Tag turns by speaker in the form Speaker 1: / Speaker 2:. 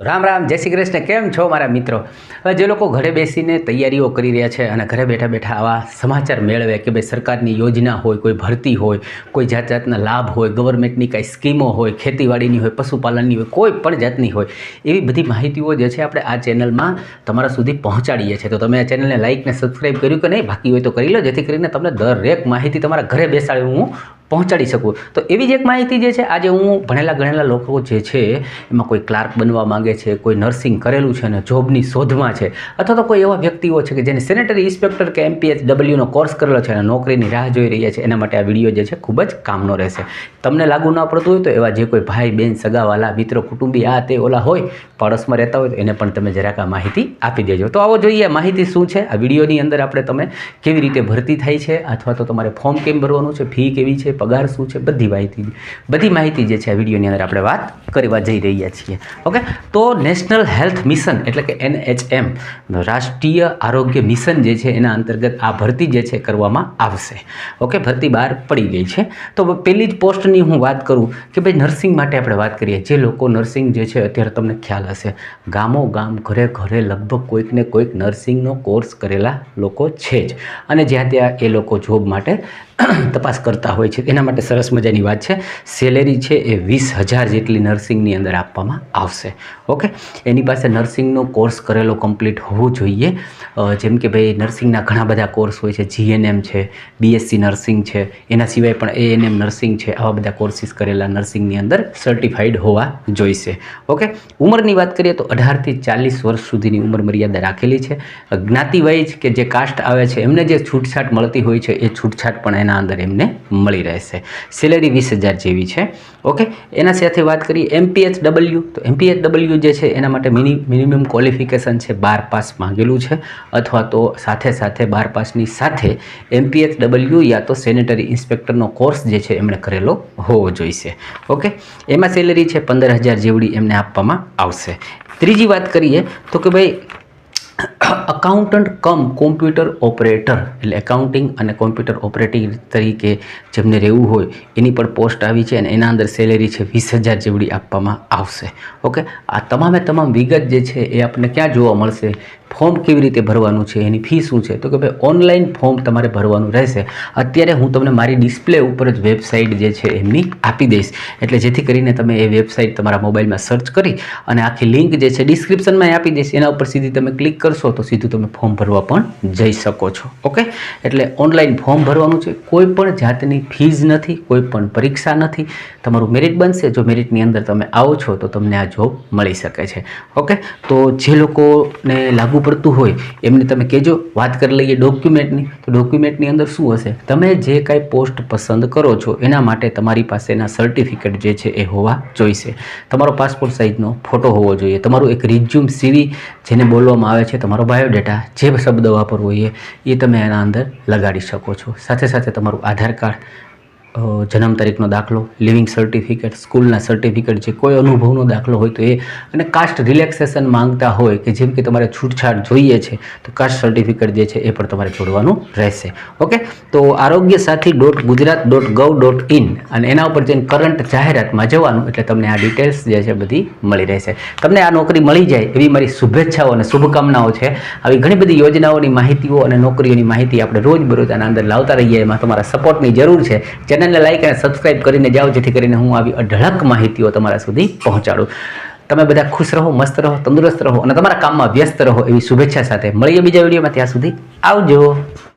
Speaker 1: રામ રામ, જય શ્રી કૃષ્ણ. કેમ છો મારા મિત્રો? હવે જે લોકો ઘરે બેસીને તૈયારીઓ કરી રહ્યા છે અને ઘરે બેઠા બેઠા આવા સમાચાર મેળવે કે ભાઈ સરકારની યોજના હોય, કોઈ ભરતી હોય, કોઈ જાત જાતના લાભ હોય ગવર્મેન્ટની કાંઈ સ્કીમો હોય, ખેતીવાડીની હોય, પશુપાલનની હોય, કોઈ પણ જાતની હોય, એવી બધી માહિતીઓ જે છે આપણે આ ચેનલમાં તમારા સુધી પહોંચાડીએ છીએ. તો તમે આ ચેનલને લાઇક ને સબસ્ક્રાઈબ કર્યું કે નહીં? બાકી હોય તો કરી લો, જેથી કરીને તમને દરેક માહિતી તમારા ઘરે બેસાડી. હું પહોંચાડી શકું. તો એવી જ એક માહિતી જે છે, આજે હું ભણેલા ગણેલા લોકો જે છે, એમાં કોઈ ક્લાર્ક બનવા માંગે છે, કોઈ નર્સિંગ કરેલું છે અને જોબની શોધમાં છે, અથવા તો કોઈ એવા વ્યક્તિઓ છે કે જેને સેનેટરી ઇન્સ્પેક્ટર કે એમપીએચ ડબલ્યુનો કોર્સ કરેલો છે અને નોકરીની રાહ જોઈ રહ્યા છે, એના માટે આ વીડિયો જે છે ખૂબ જ કામનો રહેશે. તમને લાગુ ન પડતું હોય તો એવા જે કોઈ ભાઈ બહેન સગાવાલા, મિત્રો, કુટુંબી, આ તે ઓલા હોય, પાડોશમાં રહેતા હોય તો એને પણ તમે જરાક આ માહિતી આપી દેજો. તો આવો જોઈએ માહિતી શું છે, આ વિડીયોની અંદર આપણે તમે કેવી રીતે ભરતી થાય છે, અથવા તો તમારે ફોર્મ કેમ ભરવાનું છે, ફી કેવી છે પગાર શું છે, બધી માહિતી બધી માહિતી જે છે આ વિડીયોની અંદર આપણે વાત કરવા જઈ રહ્યા છીએ. ઓકે? તો નેશનલ હેલ્થ મિશન એટલે કે એનએચએમ, રાષ્ટ્રીય આરોગ્ય મિશન જે છે એના અંતર્ગત આ ભરતી જે છે કરવામાં આવશે. ઓકે? ભરતી બહાર પડી ગઈ છે. તો પહેલી જ પોસ્ટની હું વાત કરું કે ભાઈ નર્સિંગ માટે આપણે વાત કરીએ. જે લોકો નર્સિંગ જે છે અત્યારે તમને ખ્યાલ હશે. ગામો ગામ, ઘરે ઘરે લગભગ કોઈકને કોઈક નર્સિંગનો કોર્સ કરેલા લોકો છે જ. અને જ્યાં ત્યાં એ લોકો જોબ માટે તપાસ કરતા હોય છે. એના માટે સરસ મજાની વાત છે. સેલેરી છે એ વીસ હજાર જેટલી નર્સિંગની અંદર આપવામાં આવશે. ઓકે? એની પાસે નર્સિંગનો કોર્સ કરેલો કમ્પ્લીટ હોવો જોઈએ. જેમ કે ભાઈ નર્સિંગના ઘણા બધા કોર્સ હોય છે. જીએનએમ છે, બીએસસી નર્સિંગ છે. એના સિવાય પણ એએનએમ નર્સિંગ છે. આવા બધા કોર્સિસ કરેલા નર્સિંગની અંદર સર્ટિફાઈડ હોવા જોઈશે. ઓકે? ઉંમરની વાત કરીએ તો અઢારથી ચાલીસ વર્ષ સુધીની ઉંમર મર્યાદા રાખેલી છે. જ્ઞાતિ વાઇઝ કે જે કાસ્ટ આવે છે, એમને જે છૂટછાટ મળતી હોય છે, એ છૂટછાટ પણ એના અંદર એમને મળી રહેશે. સેલેરી વીસ હજાર જેવી છે. ઓકે એના સાથે વાત કરીએ એમપીએચ ડબલ્યુ તો એમપીએચ ડબલ્યુ જે છે, એના માટે મિનિ મિનિમમ ક્વોલિફિકેશન છે બાર પાસ માંગેલું છે. અથવા તો સાથે સાથે બાર પાસની સાથે એમપીએચ ડબલ્યુ યા તો સેનેટરી ઇન્સ્પેક્ટરનો કોર્સ જે છે, એમણે કરેલો હોવો જોઈશે. ઓકે એમાં સેલેરી છે પંદર હજાર જેવડી એમને આપવામાં આવશે. ત્રીજી વાત કરીએ તો કે ભાઈ અકાઉન્ટન્ટ કમ કોમ્પ્યુટર ઓપરેટર એટલે એકાઉન્ટિંગ અને કોમ્પ્યુટર ઓપરેટિંગ તરીકે જેમને રહેવું હોય, એની પણ પોસ્ટ આવી છે અને એના અંદર સેલેરી છે વીસ હજાર જેવડી આપવામાં આવશે. ઓકે આ તમામે તમામ વિગત જે છે એ આપણને ક્યાં જોવા મળશે? ફોર્મ કેવી રીતે ભરવાનું છે, એની ફી શું છે? તો કે ભાઈ ઓનલાઈન ફોર્મ તમારે ભરવાનું રહેશે. અત્યારે હું તમને મારી ડિસ્પ્લે ઉપર જ વેબસાઇટ જે છે એમની આપી દઈશ. એટલે જેથી કરીને તમે એ વેબસાઇટ તમારા મોબાઈલમાં સર્ચ કરી અને આખી લિંક જે છે ડિસ્ક્રિપ્શનમાં આપી દઈશ. એના ઉપર સીધી તમે ક્લિક કરશો તો સીધું તમે ફોર્મ ભરવા પણ જઈ શકો છો. ઓકે? એટલે ઓનલાઈન ફોર્મ ભરવાનું છે. કોઈ પણ જાતની ફીઝ નથી, કોઈ પણ પરીક્ષા નથી. તમારું મેરિટ બનશે. જો મેરિટની અંદર તમે આવો છો તો તમને આ જોબ મળી શકે છે. ઓકે? તો જે લોકોને લાગુ પડતું હોય, એમને તમે કહેજો, વાત કરી લઈએ ડોક્યુમેન્ટની તો ડોક્યુમેન્ટની અંદર શું હશે? તમે જે કાંઈ પોસ્ટ પસંદ કરો છો, એના માટે તમારી પાસેના સર્ટિફિકેટ જે છે એ હોવા જોઈશે. તમારો પાસપોર્ટ સાઇઝનો ફોટો હોવો જોઈએ. તમારું એક રિઝ્યુમ સીવી જેને બોલવામાં આવે છે, તમારો બાયોડેટા જે શબ્દ વાપરવો એ તમે એના અંદર લગાડી શકો છો. સાથે સાથે તમારું આધાર કાર્ડ જન્મ તારીખનો દાખલો, લિવિંગ સર્ટિફિકેટ, સ્કૂલના સર્ટિફિકેટ છે કોઈ અનુભવનો દાખલો હોય તો એ, અને કાસ્ટ રિલેક્સેશન માંગતા હોય કે જેમ કે તમારે છૂટછાટ જોઈએ છે, તો કાસ્ટ સર્ટિફિકેટ જે છે એ પણ તમારે જોડવાનું રહેશે. ઓકે? તો Arogya Sathi dot Gujarat dot gov dot in અને એના ઉપર જઈને કરંટ જાહેરાતમાં જવાનું એટલે તમને આ ડિટેલ્સ જે છે બધી મળી રહેશે. તમને આ નોકરી મળી જાય એવી મારી શુભેચ્છાઓ અને શુભકામનાઓ છે. આવી ઘણી બધી યોજનાઓની માહિતીઓ અને નોકરીઓની માહિતી આપણે રોજબરોજ આના અંદર લાવતા રહીએ, એમાં તમારા સપોર્ટની જરૂર છે. ચેનલને લાઈક અને સબસ્ક્રાઇબ કરીને જાઓ, જેથી કરીને હું આવી અઢળક માહિતીઓ તમારા સુધી પહોંચાડું. તમે બધા ખુશ રહો, મસ્ત રહો, તંદુરસ્ત રહો અને તમારા કામમાં વ્યસ્ત રહો એવી શુભેચ્છા સાથે મળીએ બીજા વિડીયોમાં. ત્યાં સુધી આવજો.